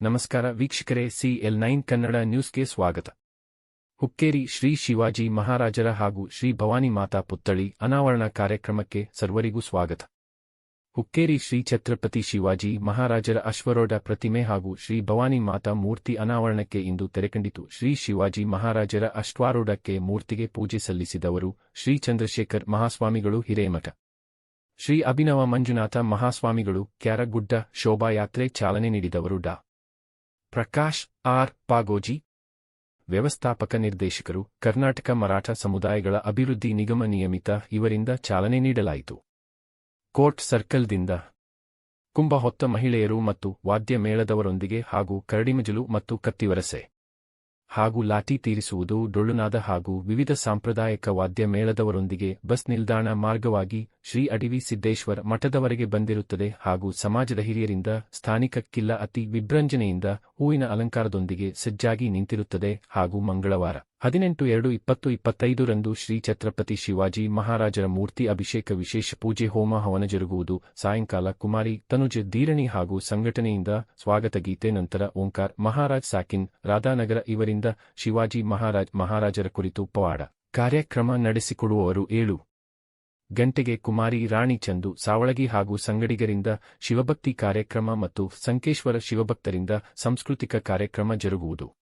ನಮಸ್ಕಾರ ವೀಕ್ಷಕರೇ CL nine Kannada ನ್ಯೂಸ್ಗೆ ಸ್ವಾಗತ. ಹುಕ್ಕೇರಿ ಶ್ರೀ ಶಿವಾಜಿ ಮಹಾರಾಜರ ಹಾಗೂ ಶ್ರೀ ಭವಾನಿ ಮಾತಾ ಪುತ್ಥಳಿ ಅನಾವರಣ ಕಾರ್ಯಕ್ರಮಕ್ಕೆ ಸರ್ವರಿಗೂ ಸ್ವಾಗತ. ಹುಕ್ಕೇರಿ ಶ್ರೀ ಛತ್ರಪತಿ ಶಿವಾಜಿ ಮಹಾರಾಜರ ಅಶ್ವರೋಢ ಪ್ರತಿಮೆ ಹಾಗೂ ಶ್ರೀ ಭವಾನಿ ಮಾತಾ ಮೂರ್ತಿ ಅನಾವರಣಕ್ಕೆ ಇಂದು ತೆರೆಕಂಡಿತು. ಶ್ರೀ ಶಿವಾಜಿ ಮಹಾರಾಜರ ಅಶ್ವಾರೂಢಕ್ಕೆ ಮೂರ್ತಿಗೆ ಪೂಜೆ ಸಲ್ಲಿಸಿದವರು ಶ್ರೀ ಚಂದ್ರಶೇಖರ್ ಮಹಾಸ್ವಾಮಿಗಳು ಹಿರೇಮಠ. ಶ್ರೀ ಅಭಿನವ ಮಂಜುನಾಥ ಮಹಾಸ್ವಾಮಿಗಳು ಕ್ಯಾರಗುಡ್ಡ ಶೋಭಾಯಾತ್ರೆ ಚಾಲನೆ ನೀಡಿದವರು ಡಾ. ಪ್ರಕಾಶ್ ಆರ್. ಪಾಗೋಜಿ. ವ್ಯವಸ್ಥಾಪಕ ನಿರ್ದೇಶಕರು ಕರ್ನಾಟಕ ಮರಾಠ ಸಮುದಾಯಗಳ ಅಭಿವೃದ್ಧಿ ನಿಗಮ ನಿಯಮಿತ ಇವರಿಂದ ಚಾಲನೆ ನೀಡಲಾಯಿತು. ಕೋರ್ಟ್ ಸರ್ಕಲ್ದಿಂದ ಕುಂಭ ಹೊತ್ತ ಮಹಿಳೆಯರು ಮತ್ತು ವಾದ್ಯ ಮೇಳದವರೊಂದಿಗೆ ಹಾಗೂ ಕರಡಿಮಜಲು ಮತ್ತು ಕತ್ತಿವರಸೆ ಹಾಗೂ ಲಾಠಿ ತೀರಿಸುವುದು ಡೊಳ್ಳುನಾದ ಹಾಗೂ ವಿವಿಧ ಸಾಂಪ್ರದಾಯಿಕ ವಾದ್ಯ ಮೇಳದವರೊಂದಿಗೆ ಬಸ್ ನಿಲ್ದಾಣ ಮಾರ್ಗವಾಗಿ ಶ್ರೀ ಅಡಿವಿ ಸಿದ್ದೇಶ್ವರ ಮಠದವರೆಗೆ ಬಂದಿರುತ್ತದೆ ಹಾಗೂ ಸಮಾಜದ ಹಿರಿಯರಿಂದ ಸ್ಥಾನಿಕ ಕಿಲ್ಲ ಅತಿ ವಿಭ್ರಂಜನೆಯಿಂದ ಹೂವಿನ ಅಲಂಕಾರದೊಂದಿಗೆ ಸಜ್ಜಾಗಿ ನಿಂತಿರುತ್ತದೆ ಹಾಗೂ ಮಂಗಳವಾರ ಹದಿನೆಂಟು ಎರಡು ಇಪ್ಪತ್ತು ಇಪ್ಪತ್ತೈದರಂದು ಶ್ರೀ ಛತ್ರಪತಿ ಶಿವಾಜಿ ಮಹಾರಾಜರ ಮೂರ್ತಿ ಅಭಿಷೇಕ ವಿಶೇಷ ಪೂಜೆ ಹೋಮ ಹವನ ಜರುಗುವುದು. ಸಾಯಂಕಾಲ ಕುಮಾರಿ ತನುಜ್ ಧೀರಣಿ ಹಾಗೂ ಸಂಘಟನೆಯಿಂದ ಸ್ವಾಗತ ಗೀತೆ ನಂತರ ಓಂಕಾರ್, ಮಹಾರಾಜ್ ಸಾಕಿನ್, ರಾಧಾನಗರ ಇವರಿಂದ ಶಿವಾಜಿ ಮಹಾರಾಜ್ ಮಹಾರಾಜರ ಕುರಿತು ಪವಾಡ. ಕಾರ್ಯಕ್ರಮ ನಡೆಸಿಕೊಡುವವರು ಏಳು. ಗಂಟೆಗೆ ಕುಮಾರಿ ರಾಣಿ ಚಂದು, ಸಾವಳಗಿ ಹಾಗೂ ಸಂಗಡಿಗರಿಂದ ಶಿವಭಕ್ತಿ ಕಾರ್ಯಕ್ರಮ ಮತ್ತು ಸಂಕೇಶ್ವರ ಶಿವಭಕ್ತರಿಂದ ಸಾಂಸ್ಕೃತಿಕ ಕಾರ್ಯಕ್ರಮ ಜರುಗುವುದು.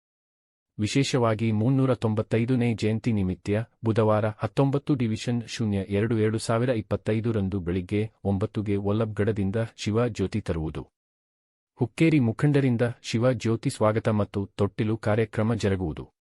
ವಿಶೇಷವಾಗಿ ಮುನ್ನೂರ ತೊಂಬತ್ತೈದನೇ ಜಯಂತಿ ನಿಮಿತ್ತ ಬುಧವಾರ ಹತ್ತೊಂಬತ್ತು ಡಿವಿಷನ್ ಶೂನ್ಯ ಎರಡು ಎರಡು ಸಾವಿರ ಇಪ್ಪತ್ತೈದರಂದು ಬೆಳಿಗ್ಗೆ ಒಂಬತ್ತುಗೆ ಒಲ್ಲಬ್ಗಡದಿಂದ ಶಿವ ಜ್ಯೋತಿ ತರುವುದು. ಹುಕ್ಕೇರಿ ಮುಖಂಡರಿಂದ ಶಿವ ಜ್ಯೋತಿ ಸ್ವಾಗತ ಮತ್ತು ತೊಟ್ಟಿಲು ಕಾರ್ಯಕ್ರಮ ಜರುಗುವುದು.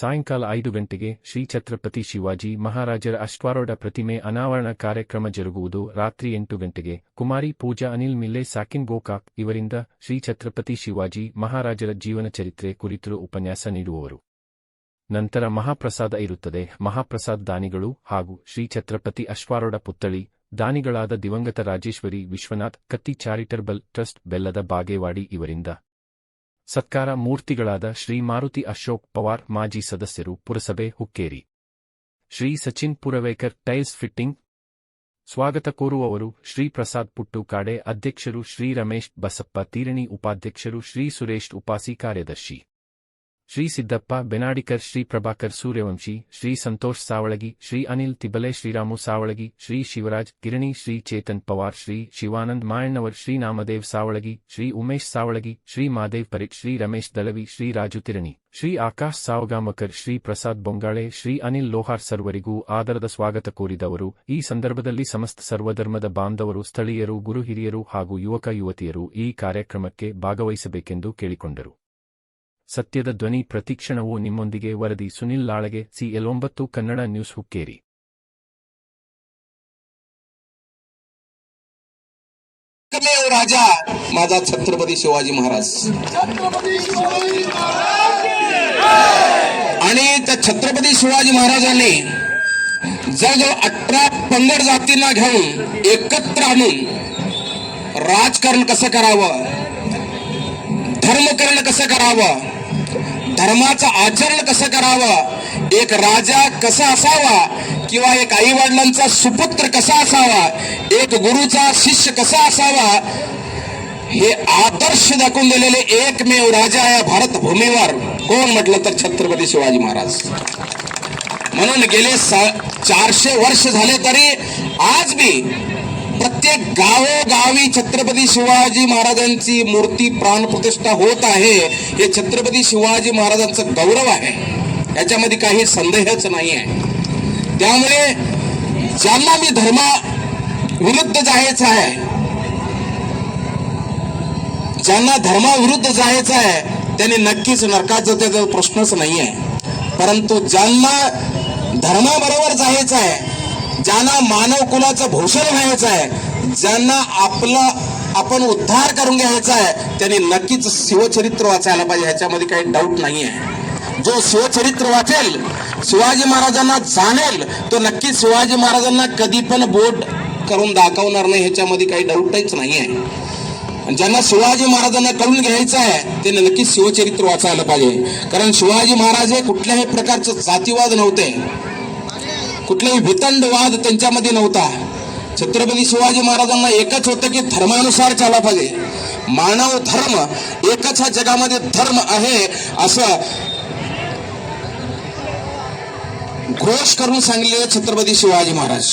ಸಾಯಂಕಾಲ ಐದು ಗಂಟೆಗೆ ಶ್ರೀ ಛತ್ರಪತಿ ಶಿವಾಜಿ ಮಹಾರಾಜರ ಅಶ್ವಾರೂಢ ಪ್ರತಿಮೆ ಅನಾವರಣ ಕಾರ್ಯಕ್ರಮ ಜರುಗುವುದು ರಾತ್ರಿ ಎಂಟು ಗಂಟೆಗೆ. ಕುಮಾರಿ ಪೂಜಾ, ಅನಿಲ್ ಮಿಲ್ಲೆ, ಸಾಕಿನ್ ಗೋಕಾಕ್ ಇವರಿಂದ ಶ್ರೀ ಛತ್ರಪತಿ ಶಿವಾಜಿ ಮಹಾರಾಜರ ಜೀವನ ಚರಿತ್ರೆ ಕುರಿತು ಉಪನ್ಯಾಸ ನೀಡುವವರು. ನಂತರ ಮಹಾಪ್ರಸಾದ ಇರುತ್ತದೆ. ಮಹಾಪ್ರಸಾದ್ ದಾನಿಗಳು ಹಾಗೂ ಶ್ರೀ ಛತ್ರಪತಿ ಅಶ್ವಾರೂಢ ಪುತ್ಥಳಿ, ದಾನಿಗಳಾದ ದಿವಂಗತ ರಾಜೇಶ್ವರಿ ವಿಶ್ವನಾಥ್, ಕತ್ತಿ ಚಾರಿಟಬಲ್ ಟ್ರಸ್ಟ್ ಬೆಲ್ಲದ ಬಾಗೇವಾಡಿ ಇವರಿಂದ ಸತ್ಕಾರ ಮೂರ್ತಿಗಳಾದ ಶ್ರೀ ಮಾರುತಿ ಅಶೋಕ್ ಪವಾರ್ ಮಾಜಿ ಸದಸ್ಯರು ಪುರಸಭೆ Hukkeri. Shri Sachin Puravekar tiles fitting. ಸ್ವಾಗತ ಕೋರುವವರು ಶ್ರೀ ಪ್ರಸಾದ್ ಪುಟ್ಟು ಕಾಡೆ ಅಧ್ಯಕ್ಷರು ಶ್ರೀ ರಮೇಶ್ ಬಸಪ್ಪ ತೀರಣಿ ಉಪಾಧ್ಯಕ್ಷರು ಶ್ರೀ ಸುರೇಶ್ ಉಪಾಸಿ ಕಾರ್ಯದರ್ಶಿ. ಶ್ರೀ ಸಿದ್ದಪ್ಪ, ಬೆನಾಡಿಕರ್, ಶ್ರೀ ಪ್ರಭಾಕರ್ ಸೂರ್ಯವಂಶಿ, ಶ್ರೀ ಸಂತೋಷ್ ಸಾವಳಗಿ, ಶ್ರೀ ಅನಿಲ್ ತಿಬಲೆ, ಶ್ರೀರಾಮು ಸಾವಳಗಿ, ಶ್ರೀ ಶಿವರಾಜ್ ಕಿರಣಿ ಶ್ರೀ ಚೇತನ್ ಪವಾರ್, ಶ್ರೀ ಶಿವಾನಂದ್ ಮಾಯಣ್ಣವರ್, ಶ್ರೀ ನಾಮದೇವ್ ಸಾವಳಗಿ, ಶ್ರೀ ಉಮೇಶ್ ಸಾವಳಗಿ, ಶ್ರೀ ಮಾದೇವ್ ಪರಿಕ್ ಶ್ರೀ ರಮೇಶ್ ದಲವಿ, ಶ್ರೀ ರಾಜು ತಿರಣಿ, ಶ್ರೀ ಆಕಾಶ್ ಸಾವಗಾಮಕರ್, ಶ್ರೀ ಪ್ರಸಾದ್ ಬೊಂಗಾಳೆ, ಶ್ರೀ ಅನಿಲ್ ಲೋಹಾರ್ ಸರ್ವರಿಗೂ ಆದರದ ಸ್ವಾಗತ ಕೋರಿದವರು. ಈ ಸಂದರ್ಭದಲ್ಲಿ ಸಮಸ್ತ ಸರ್ವಧರ್ಮದ ಬಾಂಧವರು, ಸ್ಥಳೀಯರು, ಗುರು ಹಿರಿಯರು ಹಾಗೂ ಯುವಕ ಯುವತಿಯರು ಈ ಕಾರ್ಯಕ್ರಮಕ್ಕೆ ಭಾಗವಹಿಸಬೇಕೆಂದು ಕೇಳಿಕೊಂಡರು. ಸತ್ಯದ ಧ್ವನಿ ಪ್ರತಿಕ್ಷಣವೂ ನಿಮ್ಮೊಂದಿಗೆ ವರದಿ ಸುನಿಲ್ ಲಾಳಗೆ ಸಿಎಲ್ ಒಂಬತ್ತು ಕನ್ನಡ ನ್ಯೂಸ್ ಹುಕ್ಕೇರಿ एकमेव राजा माझा छत्रपती शिवाजी महाराज आणि त्या छत्रपती शिवाजी महाराजांनी जवळजवळ अठरा पंधरा जातींना घेऊन एकत्र आणून राजकारण कसं करावं धर्मकरण कसं करावं धर्माचं आचरण कसं करावं? एक राजा कसा असावा? किंवा एक आई वडिलांचा सुपुत्र कसा असावा? एक गुरुचा शिष्य कसा असावा? हे आदर्श दाखवून दिलेले एकमेव राजा या भारत भूमीवर कोण म्हटलं तर छत्रपती शिवाजी महाराज? म्हणून गेले चारशे वर्ष झाले तरी आज बी प्रत्येक गावोगावी छत्रपती शिवाजी महाराजांची मूर्ती प्राणप्रतिष्ठा होत आहे हे छत्रपती शिवाजी महाराजांचं गौरव आहे. याच्यामध्ये काही संदेहच नाही आहे. त्यामुळे ज्यांना मी धर्मा विरुद्ध जायचं आहे ज्यांना धर्माविरुद्ध जायचं आहे त्यांनी नक्कीच नरकात जाण्याचा प्रश्नच नाही आहे परंतु ज्यांना धर्माबरोबर जायचं आहे ज्यांना मानव कुलाचं भूषण व्हायचं आहे ज्यांना आपला आपण उद्धार करून घ्यायचा आहे त्यांनी नक्कीच शिवचरित्र वाचायला पाहिजे ह्याच्यामध्ये काही डाऊट नाही आहे. जो शिवचरित्र वाचेल शिवाजी महाराजांना जाणेल तो नक्कीच शिवाजी महाराजांना कधी पण बोट करून दाखवणार नाही ह्याच्यामध्ये काही डाऊटच नाही आहे. ज्यांना शिवाजी महाराजांना कळून घ्यायचं आहे त्यांनी नक्कीच शिवचरित्र वाचायला पाहिजे. कारण शिवाजी महाराज हे कुठल्याही प्रकारचं जातीवाद नव्हते. कुठलाही वितंडवाद त्यांच्यामध्ये नव्हता. छत्रपती शिवाजी महाराजांना एकच होतं की धर्मानुसार चाला पाहिजे. मानव धर्म एकच हा जगामध्ये धर्म आहे असं घोष करून सांगले छत्रपती शिवाजी महाराज.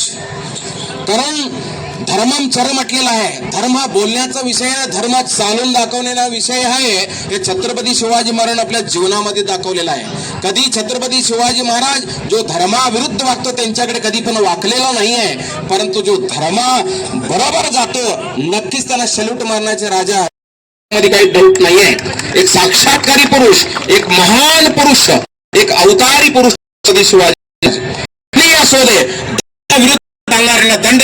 कारण धर्मम चर म्हटलेला आहे धर्म हा बोलण्याचा विषय आहे धर्म चालून दाखवलेला विषय आहे. हे छत्रपती शिवाजी महाराज आपल्या जीवनामध्ये दाखवलेला आहे. कधी छत्रपती शिवाजी महाराज जो धर्माविरुद्ध वागतो त्यांच्याकडे कधी पण वाकलेला नाही आहे. परंतु जो धर्मा बरोबर जातो नक्कीच त्यांना सल्यूट मारण्याचे राजा मध्ये काही डाऊट नाहीये एक साक्षात्कारी पुरुष एक महान पुरुष एक अवतारी पुरुष शिवाजी. असो दे विरुद्ध दंड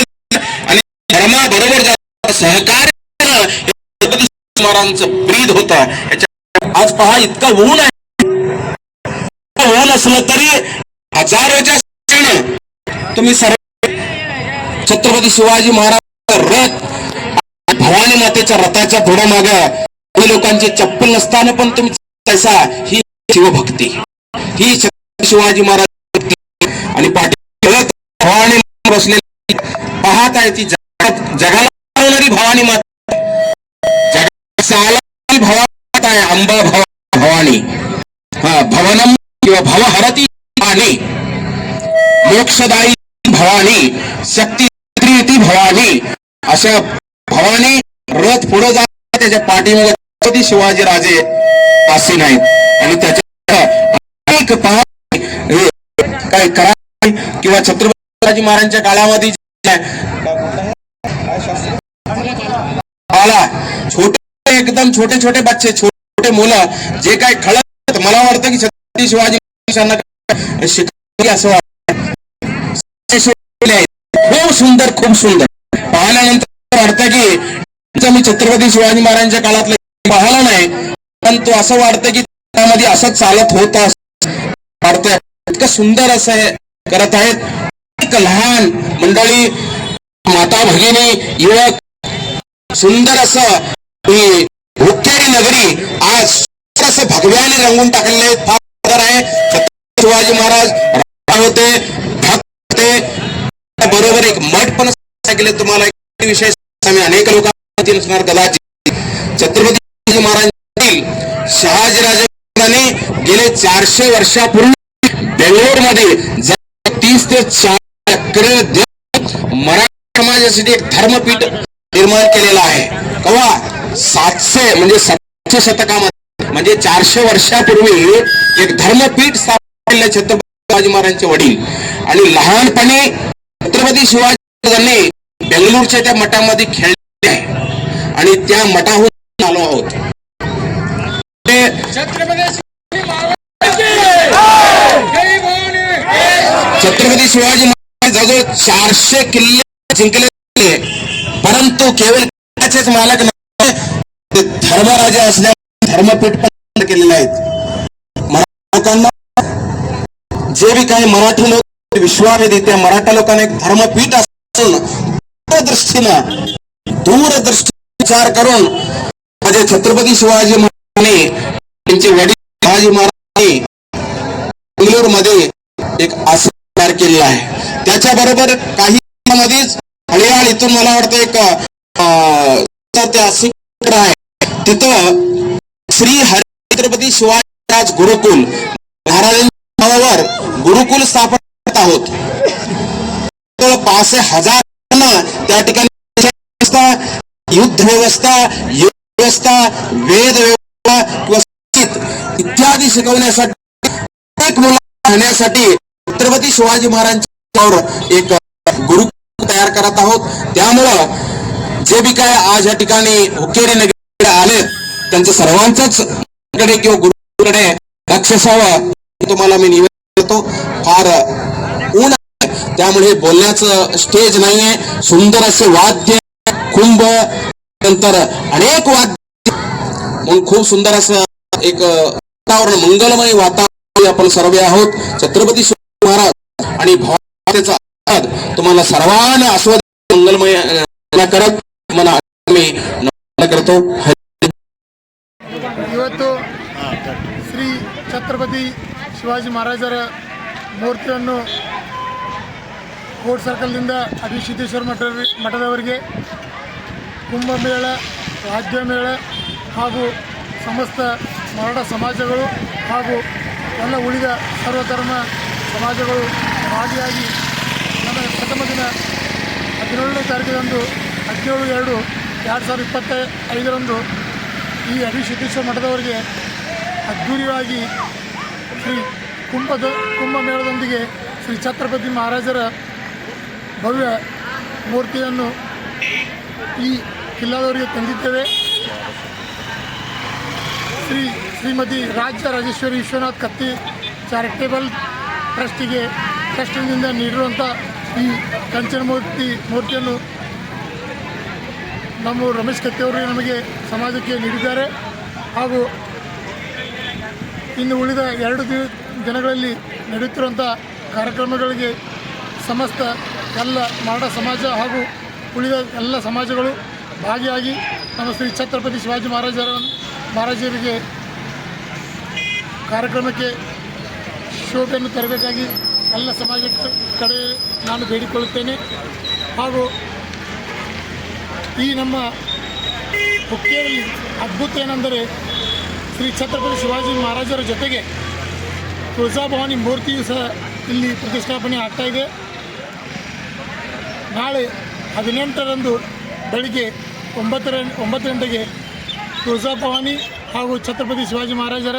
बरोबर सहकार्य करणं हे छत्रपती महाराजांचं ब्रीद होत आज पहा इतकं ऊन आहे. ऊन असलं तरी हजारोच्या तुम्ही सर्व छत्रपती शिवाजी महाराज रथ भवानी मातेच्या रथाच्या थोड्या माग काही लोकांचे चप्पल नसताना पण तुम्ही तसा ही शिवभक्ती ही छत्रपती शिवाजी महाराज आणि पाठी भवानी बसलेली पाहत आहे ती जगाला भवानी माता जगाला भवानी आहे. अंबा भवा भवानी. हा भवनम किंवा भवहरती भवानी. मोक्षदायी भवानी. शक्ती भवानी. अशा भवानी रथ पुढे जात. त्याच्या पाठीमध्ये छत्रपती शिवाजी राजे असे नाहीत. आणि त्याच्या अनेक काय करा किंवा छत्रपती शिवाजी महाराजांच्या काळामध्ये जे आला छोटे एकदम छोटे छोटे बच्चे छोटे मुलं जे काय खळत मला वाटतं की छत्रपती शिवाजी शिकवली असं खूप सुंदर खूप सुंदर. पाहिल्यानंतर वाटतं की मी छत्रपती शिवाजी महाराजांच्या काळातलं पाहिलं नाही पण तो असं वाटतं की त्यामध्ये असं चालत होत वाटतंय इतकं सुंदर असं करत आहेत. लहान मंडळी माता भगिनी युवक सुंदर असं ही हुक्केरी नगरी आज असं भगव्याने रंगून टाकलेले आहेत. फार आहे. शिवाजी महाराज होते होते. बरोबर एक मठ पण केले तुम्हाला एक विषय आम्ही अनेक लोकांमध्ये नसणार कदाचित. छत्रपती शिवाजी महाराजांतील शहाजीराजांनी गेले चारशे वर्षापूर्वी बेंगलोरमध्ये तीस ते चार चक्र मराठा समाजासाठी एक धर्मपीठ निर्माण केलेलं आहे. कवा? सातशे म्हणजे सातशे शतकामध्ये. म्हणजे चारशे वर्षापूर्वी एक धर्मपीठ स्थापन केलं छत्रपती शिवाजी महाराजांचे वडील. आणि लहानपणी छत्रपती शिवाजी महाराजांनी बेंगलूरच्या त्या मठामध्ये खेळले आहे. आणि त्या मठाहून आलो आहोत. ते छत्रपती शिवाजी महाराज जवळ चारशे किल्ले जिंकले परंतु केवळ त्याचेच मालक नाही धर्मराजे असल्या धर्मपीठ पण केलेले आहेत. लोकांना जे बी काही मराठी लोक विश्वाने देते मराठा लोकांना एक धर्मपीठ असून दूरदृष्टीनं दूरदृष्टी विचार करून माझे छत्रपती शिवाजी महाराजांनी त्यांचे वडील शिवाजी महाराजांनी बेंगलोरमध्ये एक आश्रम तयार केलेला आहे. त्याच्याबरोबर काही मध्येच इथून मला वाटतं एक अं, आहे? तिथं श्री हरिछत्रपती छत्रपती शिवाजीराज गुरुकुल महाराजांच्या नावावर गुरुकुल स्थापन करत आहोत. तर पाचशे हजार त्या ठिकाणी युद्ध व्यवस्था योग व्यवस्था वेद व्यवस्था इत्यादी शिकवण्यासाठी अनेक मुला राहण्यासाठी छत्रपती शिवाजी महाराजांच्या एक तयार करत आहोत. त्यामुळं जे बी काय आज या ठिकाणी हुकेरी नगरी आले त्यांचं सर्वांचंच कडे किंवा गुरुकडे लक्ष असावं तुम्हाला मी निवेदन करतो. फार ऊन त्यामुळे बोलण्याचं स्टेज नाहीये. सुंदर असे वाद्य कुंभ नंतर अनेक वाद्य. मग खूप सुंदर असं एक वातावरण मंगलमय वातावरण आपण सर्व आहोत. छत्रपती शिवाजी महाराज आणि भवानीचा तुम्हाला सर्वांना आस्वाद मंगलमय अं, करत तुम्हाला मी नमन करतो विनंती करतो ಇವತ್ತು ಶ್ರೀ ಛತ್ರಪತಿ ಶಿವಾಜಿ ಮಹಾರಾಜರ ಮೂರ್ತಿಯನ್ನು ಕೋರ್ಟ್ ಸರ್ಕಲ್ನಿಂದ ಅಭಿಸಿದ್ದೇಶ್ವರ ಮಠ ಮಠದವರೆಗೆ ಕುಂಭಮೇಳ ವಾದ್ಯಮೇಳ ಹಾಗೂ ಸಮಸ್ತ ಮರಾಠ ಸಮಾಜಗಳು ಹಾಗೂ ಎಲ್ಲ ಉಳಿದ ಸರ್ವಧರ್ಮ ಸಮಾಜಗಳು ಭಾಗಿಯಾಗಿ ನಮ್ಮ ಪ್ರಥಮ ದಿನ ಹದಿನೇಳನೇ ತಾರೀಕಿನಂದು ಹದಿನೇಳು ಎರಡು ಎರಡು ಸಾವಿರದ ಇಪ್ಪತ್ತ ಐದರಂದು ಈ ಅಭಿಸಿದ್ದೇಶ್ವರ ಮಠದವರಿಗೆ ಅದ್ಧೂರಿಯಾಗಿ ಶ್ರೀ ಕುಂಭದ ಕುಂಭಮೇಳದೊಂದಿಗೆ ಶ್ರೀ ಛತ್ರಪತಿ ಮಹಾರಾಜರ ಭವ್ಯ ಮೂರ್ತಿಯನ್ನು ಈ ಕಿಲ್ಲಾದವರಿಗೆ ತಂದಿದ್ದೇವೆ. ಶ್ರೀ ಶ್ರೀಮತಿ ರಾಜ್ಯ ರಾಜೇಶ್ವರಿ ವಿಶ್ವನಾಥ್ ಕತ್ತಿ ಚಾರಿಟೇಬಲ್ ಟ್ರಸ್ಟಿಗೆ ಟ್ರಸ್ಟಿನಿಂದ ನೀಡಿರುವಂಥ ಈ ಕಂಚನ ಮೂರ್ತಿ, ಮೂರ್ತಿಯನ್ನು ನಮ್ಮ ರಮೇಶ್ ಕತ್ತಿಯವರು ನಮಗೆ ಸಮಾಜಕ್ಕೆ ನೀಡಿದ್ದಾರೆ. ಹಾಗೂ ಇನ್ನು ಉಳಿದ ಎರಡು ದಿನ, ದಿನಗಳಲ್ಲಿ ನಡೆಯುತ್ತಿರುವಂಥ ಕಾರ್ಯಕ್ರಮಗಳಿಗೆ ಸಮಸ್ತ ಎಲ್ಲ ಮಾಡ ಸಮಾಜ ಹಾಗೂ ಉಳಿದ ಎಲ್ಲ ಸಮಾಜಗಳು ಭಾಗಿಯಾಗಿ ನಮ್ಮ ಶ್ರೀ ಛತ್ರಪತಿ ಶಿವಾಜಿ ಮಹಾರಾಜರ, ಮಹಾರಾಜರಿಗೆ ಕಾರ್ಯಕ್ರಮಕ್ಕೆ ಶೋಭೆಯನ್ನು ತರಬೇಕಾಗಿ ಎಲ್ಲ ಸಮಾಜ ಕಡೆ ನಾನು ಬೇಡಿಕೊಳ್ಳುತ್ತೇನೆ. ಹಾಗೂ ಈ ನಮ್ಮ ಹುಕ್ಕೇರಿಯಲ್ಲಿ ಅದ್ಭುತ ಏನೆಂದರೆ ಶ್ರೀ ಛತ್ರಪತಿ ಶಿವಾಜಿ ಮಹಾರಾಜರ ಜೊತೆಗೆ ತುಳಜಾಭವಾನಿ ಮೂರ್ತಿಯು ಸಹ ಇಲ್ಲಿ ಪ್ರತಿಷ್ಠಾಪನೆ ಆಗ್ತಾ ಇದೆ. ನಾಳೆ ಹದಿನೆಂಟರಂದು ಬೆಳಿಗ್ಗೆ ಒಂಬತ್ತರ, ಒಂಬತ್ತು ಗಂಟೆಗೆ ತುಳಜಾಭವಾನಿ ಹಾಗೂ ಛತ್ರಪತಿ ಶಿವಾಜಿ ಮಹಾರಾಜರ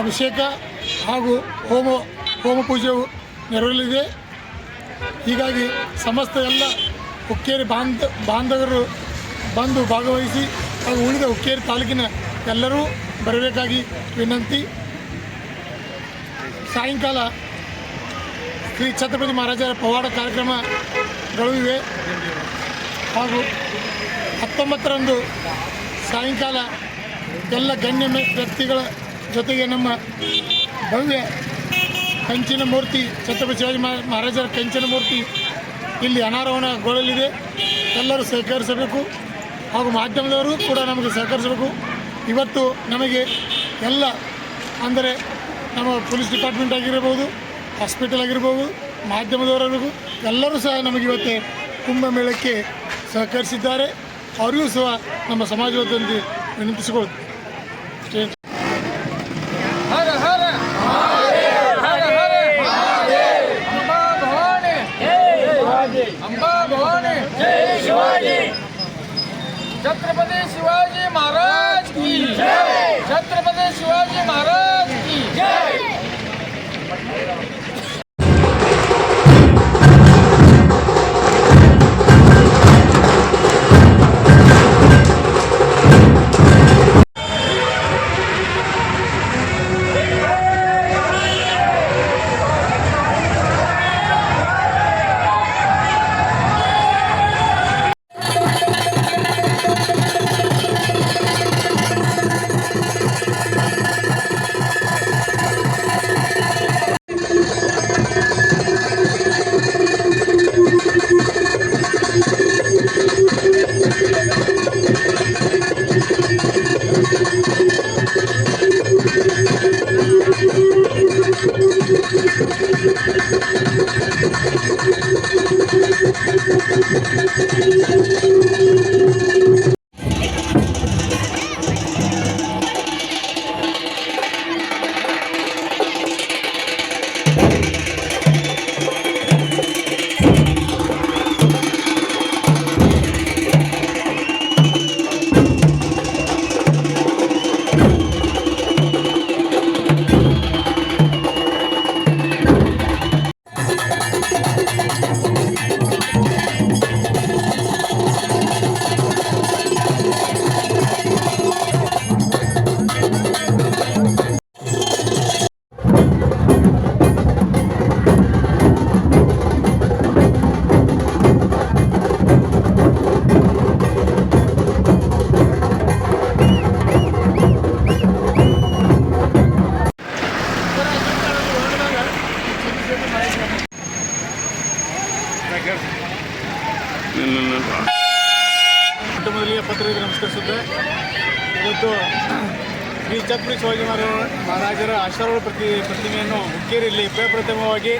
ಅಭಿಷೇಕ ಹಾಗೂ ಹೋಮ ಹೋಮ ಪೂಜೆಯು ನೆರವಲಿದೆ. ಹೀಗಾಗಿ ಸಮಸ್ತ ಎಲ್ಲ ಹುಕ್ಕೇರಿ ಬಾಂಧ, ಬಾಂಧವರು ಬಂದು ಭಾಗವಹಿಸಿ ಹಾಗೂ ಉಳಿದ ಹುಕ್ಕೇರಿ ತಾಲೂಕಿನ ಎಲ್ಲರೂ ಬರಬೇಕಾಗಿ ವಿನಂತಿ. ಸಾಯಂಕಾಲ ಶ್ರೀ ಛತ್ರಪತಿ ಮಹಾರಾಜರ ಪವಾಡ ಕಾರ್ಯಕ್ರಮಗಳು ಇವೆ ಹಾಗೂ ಹತ್ತೊಂಬತ್ತರಂದು ಸಾಯಂಕಾಲ ಎಲ್ಲ ಗಣ್ಯ ವ್ಯಕ್ತಿಗಳ ಜೊತೆಗೆ ನಮ್ಮ ಭವ್ಯ ಕಂಚಿನ ಮೂರ್ತಿ ಛತ್ರಪತಿ ಶಿವಾಜಿ ಮಹಾ- ಮಹಾರಾಜರ ಕಂಚಿನ ಮೂರ್ತಿ ಇಲ್ಲಿ ಅನಾರೋಹಣಗೊಳ್ಳಲಿದೆ. ಎಲ್ಲರೂ ಸಹಕರಿಸಬೇಕು. ಹಾಗೂ ಮಾಧ್ಯಮದವರು ಕೂಡ ನಮಗೆ ಸಹಕರಿಸಬೇಕು. ಇವತ್ತು ನಮಗೆ ಎಲ್ಲ, ಅಂದರೆ ನಮ್ಮ ಪೊಲೀಸ್ ಡಿಪಾರ್ಟ್ಮೆಂಟ್ ಆಗಿರ್ಬೋದು, ಹಾಸ್ಪಿಟಲ್ ಆಗಿರ್ಬೋದು ಮಾಧ್ಯಮದವರಿಗೂ ಎಲ್ಲರೂ ಸಹ ನಮಗೆ ಇವತ್ತು ಕುಂಭಮೇಳಕ್ಕೆ ಸಹಕರಿಸಿದ್ದಾರೆ. ಅವರಿಗೂ ಸಹ ನಮ್ಮ ಸಮಾಜದಲ್ಲಿ ವಿನಂತಿಸಿಕೊಳ್ಳುತ್ತೆ নারা ವಿಜಯಪುರಿ ಶಿವಾಜಿಮಾರು ಮಹಾರಾಜರ ಆಶೀರ್ವಾದ ಪ್ರತಿ ಪ್ರತಿಮೆಯನ್ನು ಹುಕ್ಕೇರಿಯಲ್ಲಿ ಪ್ರಪ್ರಥಮವಾಗಿ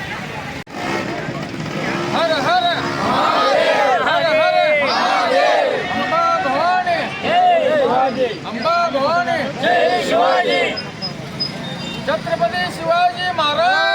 ಅಂಬಾ ಛತ್ರಪತಿ ಶಿವಾಜಿ ಮಹಾರಾಜ್.